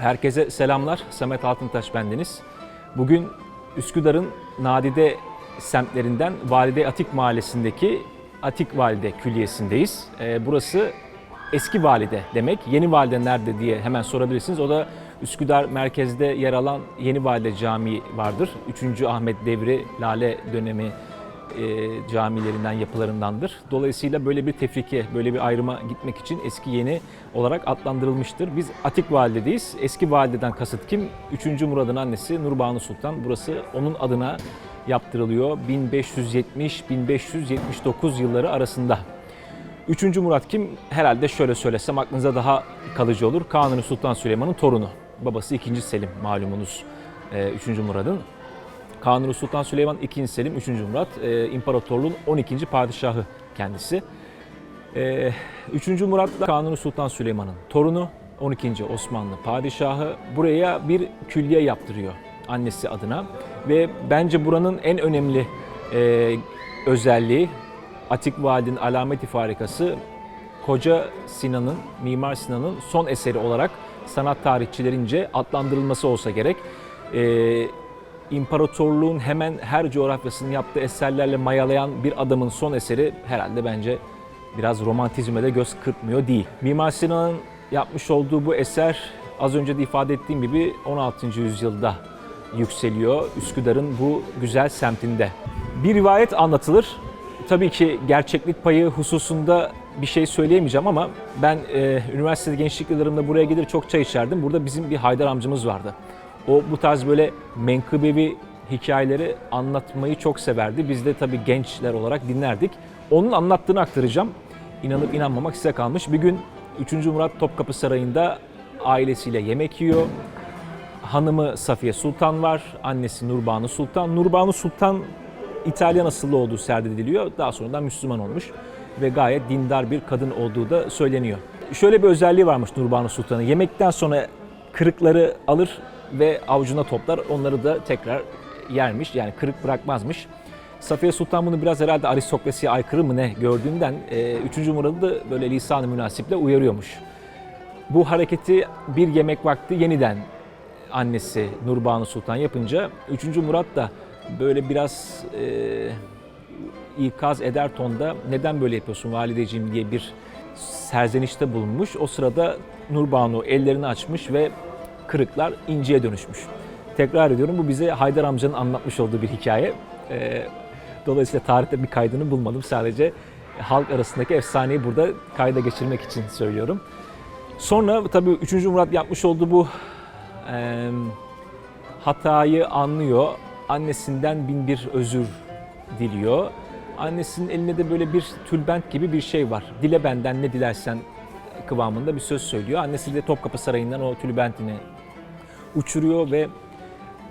Herkese selamlar. Samet Altıntaş bendeniz. Bugün Üsküdar'ın nadide semtlerinden Valide Atik Mahallesi'ndeki Atik Valide Külliyesi'ndeyiz. Ee, burası eski valide demek. Yeni valide nerede diye hemen sorabilirsiniz. O da Üsküdar merkezde yer alan Yeni Valide Camii vardır. 3. Ahmet Devri Lale dönemi e, camilerinden, yapılarındandır. Dolayısıyla böyle bir tefrike, böyle bir ayrıma gitmek için eski yeni olarak adlandırılmıştır. Biz Atik Valide'deyiz. Eski valideden kasıt kim? 3. Murad'ın annesi Nurbanu Sultan. Burası onun adına yaptırılıyor. 1570-1579 yılları arasında. 3. Murat kim? Herhalde şöyle söylesem aklınıza daha kalıcı olur. Kanuni Sultan Süleyman'ın torunu. Babası 2. Selim malumunuz 3. Murad'ın. Kanuni Sultan Süleyman II. Selim 3. Murat e, imparatorluğun 12. padişahı kendisi. E, 3. Murat da Kanuni Sultan Süleyman'ın torunu 12. Osmanlı padişahı buraya bir külliye yaptırıyor annesi adına ve bence buranın en önemli e, özelliği Atik Vadi'nin alameti farikası Koca Sinan'ın, Mimar Sinan'ın son eseri olarak sanat tarihçilerince adlandırılması olsa gerek. Ee, imparatorluğun hemen her coğrafyasını yaptığı eserlerle mayalayan bir adamın son eseri herhalde bence biraz romantizme de göz kırpmıyor değil. Mimar Sinan'ın yapmış olduğu bu eser az önce de ifade ettiğim gibi 16. yüzyılda yükseliyor Üsküdar'ın bu güzel semtinde. Bir rivayet anlatılır. Tabii ki gerçeklik payı hususunda bir şey söyleyemeyeceğim ama ben e, üniversitede gençlik yıllarımda buraya gelir çok çay içerdim. Burada bizim bir Haydar amcamız vardı. O bu tarz böyle menkıbevi hikayeleri anlatmayı çok severdi. Biz de tabii gençler olarak dinlerdik. Onun anlattığını aktaracağım. İnanıp inanmamak size kalmış. Bir gün 3. Murat Topkapı Sarayı'nda ailesiyle yemek yiyor. Hanımı Safiye Sultan var, annesi Nurbanu Sultan. Nurbanu Sultan İtalyan asıllı olduğu serdediliyor. Daha sonradan Müslüman olmuş ve gayet dindar bir kadın olduğu da söyleniyor. Şöyle bir özelliği varmış Nurbanu Sultan'ın. Yemekten sonra kırıkları alır ve avucuna toplar. Onları da tekrar yermiş. Yani kırık bırakmazmış. Safiye Sultan bunu biraz herhalde aristokrasiye aykırı mı ne gördüğünden 3. Murad'ı da böyle lisan-ı münasiple uyarıyormuş. Bu hareketi bir yemek vakti yeniden annesi Nurbanu Sultan yapınca 3. Murat da böyle biraz e, ikaz eder tonda neden böyle yapıyorsun valideciğim diye bir serzenişte bulunmuş. O sırada Nurbanu ellerini açmış ve kırıklar inceye dönüşmüş. Tekrar ediyorum bu bize Haydar amcanın anlatmış olduğu bir hikaye. E, dolayısıyla tarihte bir kaydını bulmadım. Sadece halk arasındaki efsaneyi burada kayda geçirmek için söylüyorum. Sonra tabii 3. Murat yapmış olduğu bu hatayı anlıyor. Annesinden bin bir özür diliyor. Annesinin elinde de böyle bir tülbent gibi bir şey var. Dile benden ne dilersen kıvamında bir söz söylüyor. Annesi de Topkapı Sarayı'ndan o tülbentini uçuruyor ve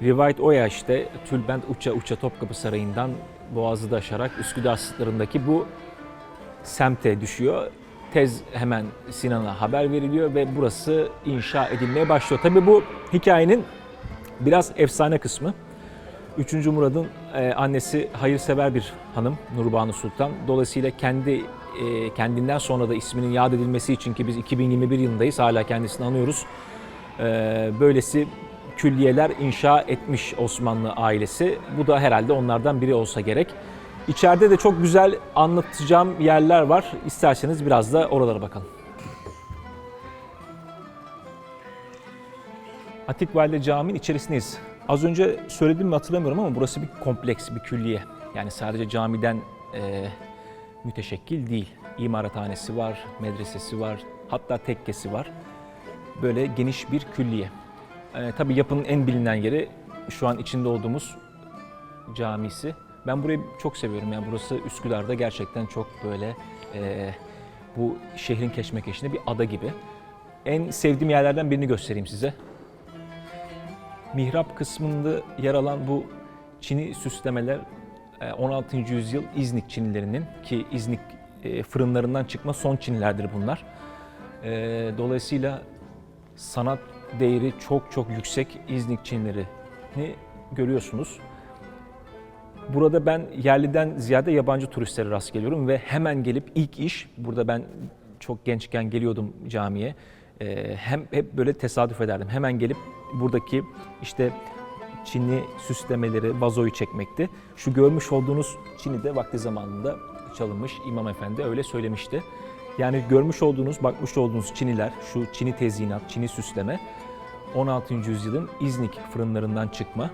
rivayet o ya işte tülbent uça uça Topkapı Sarayı'ndan boğazı da aşarak Üsküdar sırtlarındaki bu semte düşüyor. Tez hemen Sinan'a haber veriliyor ve burası inşa edilmeye başlıyor. Tabii bu hikayenin biraz efsane kısmı. 3. Murad'ın e, annesi hayırsever bir hanım Nurbanu Sultan. Dolayısıyla kendi e, kendinden sonra da isminin yad edilmesi için ki biz 2021 yılındayız hala kendisini anıyoruz. E, böylesi külliyeler inşa etmiş Osmanlı ailesi. Bu da herhalde onlardan biri olsa gerek. İçeride de çok güzel anlatacağım yerler var. İsterseniz biraz da oralara bakalım. Atik Valide Camii'nin içerisindeyiz. Az önce söyledim mi hatırlamıyorum ama burası bir kompleks, bir külliye. Yani sadece camiden e, müteşekkil değil. İmarathanesi var, medresesi var, hatta tekkesi var. Böyle geniş bir külliye. E, tabii yapının en bilinen yeri şu an içinde olduğumuz camisi. Ben burayı çok seviyorum. Yani burası Üsküdar'da gerçekten çok böyle e, bu şehrin keşmekeşinde bir ada gibi. En sevdiğim yerlerden birini göstereyim size mihrap kısmında yer alan bu çini süslemeler 16. yüzyıl İznik çinilerinin ki İznik e, fırınlarından çıkma son çinilerdir bunlar. E, Dolayısıyla sanat değeri çok çok yüksek İznik çinilerini görüyorsunuz. Burada ben yerliden ziyade yabancı turistlere rast geliyorum ve hemen gelip ilk iş, burada ben çok gençken geliyordum camiye. e, hem hep böyle tesadüf ederdim. Hemen gelip buradaki işte Çinli süslemeleri, vazoyu çekmekti. Şu görmüş olduğunuz Çin'i de vakti zamanında çalınmış İmam Efendi öyle söylemişti. Yani görmüş olduğunuz, bakmış olduğunuz Çiniler, şu Çini tezyinat, Çini süsleme 16. yüzyılın İznik fırınlarından çıkma.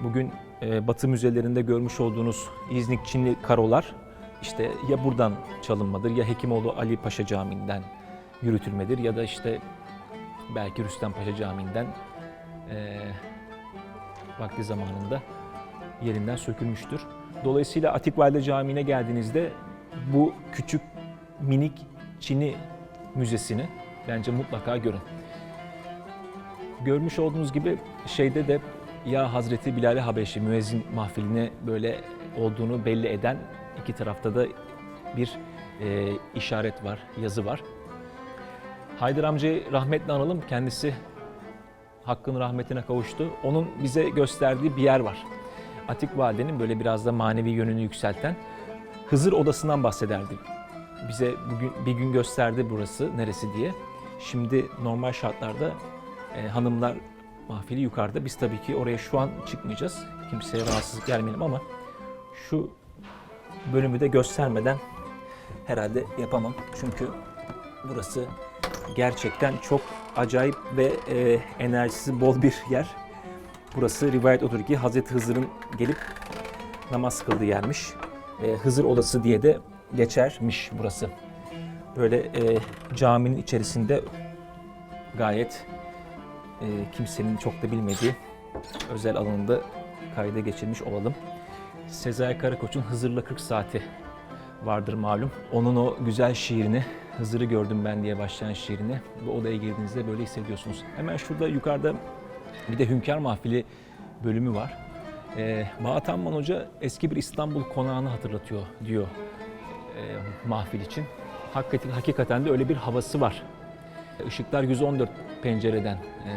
Bugün e, Batı müzelerinde görmüş olduğunuz İznik Çinli karolar işte ya buradan çalınmadır ya Hekimoğlu Ali Paşa Camii'nden yürütülmedir ya da işte belki Rüstem Paşa Camii'nden e, vakti zamanında yerinden sökülmüştür. Dolayısıyla Atikvalide Camii'ne geldiğinizde bu küçük minik Çin'i müzesini bence mutlaka görün. Görmüş olduğunuz gibi şeyde de ya Hazreti Bilal-i Habeşi müezzin mahfiline böyle olduğunu belli eden iki tarafta da bir e, işaret var, yazı var. Haydar amcayı rahmetle analım. Kendisi hakkın rahmetine kavuştu. Onun bize gösterdiği bir yer var. Atik Valide'nin böyle biraz da manevi yönünü yükselten Hızır odasından bahsederdi. Bize bugün bir gün gösterdi burası neresi diye. Şimdi normal şartlarda e, hanımlar mahfili yukarıda. Biz tabii ki oraya şu an çıkmayacağız. Kimseye rahatsızlık gelmeyelim ama şu bölümü de göstermeden herhalde yapamam. Çünkü burası gerçekten çok acayip ve e, enerjisi bol bir yer. Burası rivayet odur ki Hazreti Hızır'ın gelip namaz kıldığı yermiş. E, Hızır odası diye de geçermiş burası. Böyle e, caminin içerisinde gayet e, kimsenin çok da bilmediği özel alanında kayda geçirmiş olalım. Sezai Karakoç'un Hızır'la 40 saati vardır malum. Onun o güzel şiirini, Hızır'ı gördüm ben diye başlayan şiirini bu odaya girdiğinizde böyle hissediyorsunuz. Hemen şurada yukarıda bir de Hünkâr Mahfili bölümü var. Ee, Bahat Amman Hoca eski bir İstanbul konağını hatırlatıyor diyor e, mahfil için. Hakikaten, hakikaten de öyle bir havası var. Işıklar 114 pencereden e,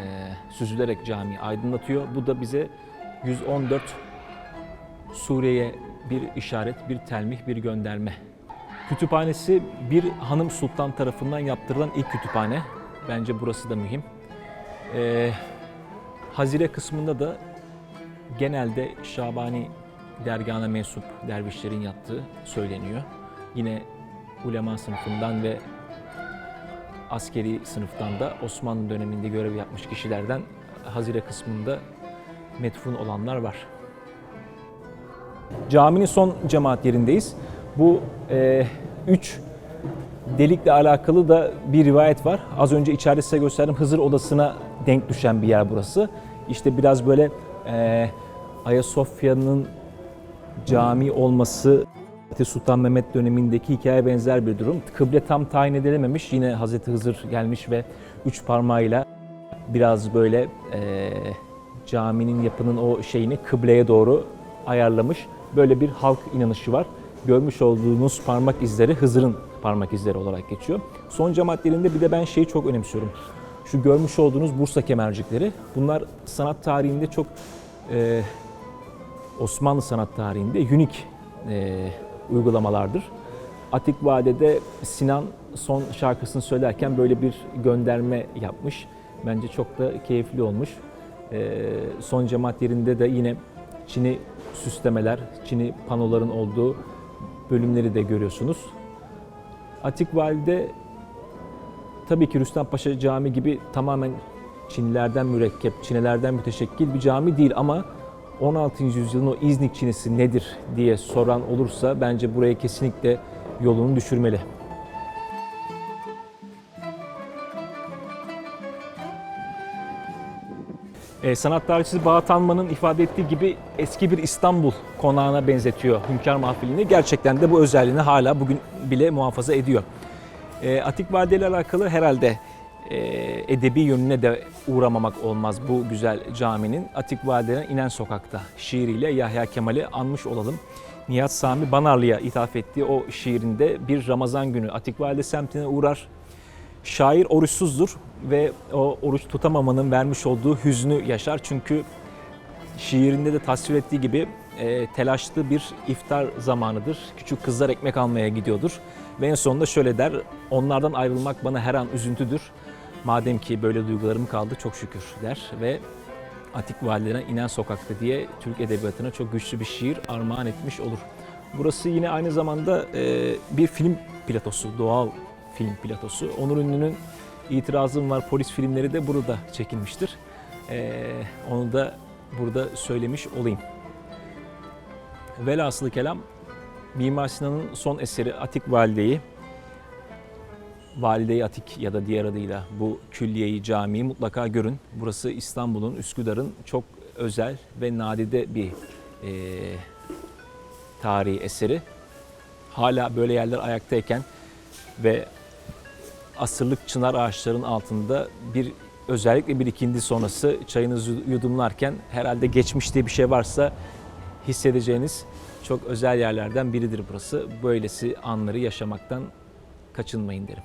süzülerek camiyi aydınlatıyor. Bu da bize 114 Suriye'ye bir işaret, bir telmih, bir gönderme. Kütüphanesi bir hanım sultan tarafından yaptırılan ilk kütüphane. Bence burası da mühim. Ee, Hazire kısmında da genelde Şabani dergahına mensup dervişlerin yattığı söyleniyor. Yine ulema sınıfından ve askeri sınıftan da Osmanlı döneminde görev yapmış kişilerden Hazire kısmında metfun olanlar var. Caminin son cemaat yerindeyiz. Bu e, üç delikle alakalı da bir rivayet var. Az önce içeride size gösterdim Hızır odasına denk düşen bir yer burası. İşte biraz böyle e, Ayasofya'nın cami olması Hazreti Sultan Mehmet dönemindeki hikaye benzer bir durum. Kıble tam tayin edilememiş. Yine Hazreti Hızır gelmiş ve üç parmağıyla biraz böyle e, caminin yapının o şeyini kıbleye doğru ayarlamış. Böyle bir halk inanışı var. Görmüş olduğunuz parmak izleri Hızır'ın parmak izleri olarak geçiyor. Son cemaatlerinde bir de ben şeyi çok önemsiyorum. Şu görmüş olduğunuz Bursa kemercikleri. Bunlar sanat tarihinde çok e, Osmanlı sanat tarihinde unik e, uygulamalardır. Atik Vade'de Sinan son şarkısını söylerken böyle bir gönderme yapmış. Bence çok da keyifli olmuş. E, son cemaat yerinde de yine Çin'i süslemeler, Çin'i panoların olduğu bölümleri de görüyorsunuz. Atik Valide tabii ki Rüstem Paşa Camii gibi tamamen Çinlilerden mürekkep, Çinelerden müteşekkil bir cami değil ama 16. yüzyılın o İznik Çinisi nedir diye soran olursa bence buraya kesinlikle yolunu düşürmeli. E, sanat tarihçisi Bahat Alman'ın ifade ettiği gibi eski bir İstanbul konağına benzetiyor Hünkâr Mahfili'ni. Gerçekten de bu özelliğini hala bugün bile muhafaza ediyor. E, Atik Vade ile alakalı herhalde e, edebi yönüne de uğramamak olmaz bu güzel caminin. Atik Vade'den inen sokakta şiiriyle Yahya Kemal'i anmış olalım. Nihat Sami Banarlı'ya ithaf ettiği o şiirinde bir Ramazan günü Atik Valide semtine uğrar. Şair oruçsuzdur ve o oruç tutamamanın vermiş olduğu hüznü yaşar. Çünkü şiirinde de tasvir ettiği gibi e, telaşlı bir iftar zamanıdır. Küçük kızlar ekmek almaya gidiyordur. Ve en sonunda şöyle der, onlardan ayrılmak bana her an üzüntüdür. Madem ki böyle duygularım kaldı çok şükür der ve Atik Valide'ne inen sokakta diye Türk Edebiyatı'na çok güçlü bir şiir armağan etmiş olur. Burası yine aynı zamanda e, bir film platosu, doğal film platosu. Onur Ünlü'nün İtirazım Var polis filmleri de burada çekilmiştir. E, onu da burada söylemiş olayım. Velhasılı kelam Mimar Sinan'ın son eseri Atik Valide'yi Valide-i Atik ya da diğer adıyla bu külliyeyi, camiyi mutlaka görün. Burası İstanbul'un, Üsküdar'ın çok özel ve nadide bir e, tarihi eseri. Hala böyle yerler ayaktayken ve asırlık çınar ağaçların altında bir özellikle bir ikindi sonrası çayınızı yudumlarken herhalde geçmiş diye bir şey varsa hissedeceğiniz çok özel yerlerden biridir burası. Böylesi anları yaşamaktan kaçınmayın derim.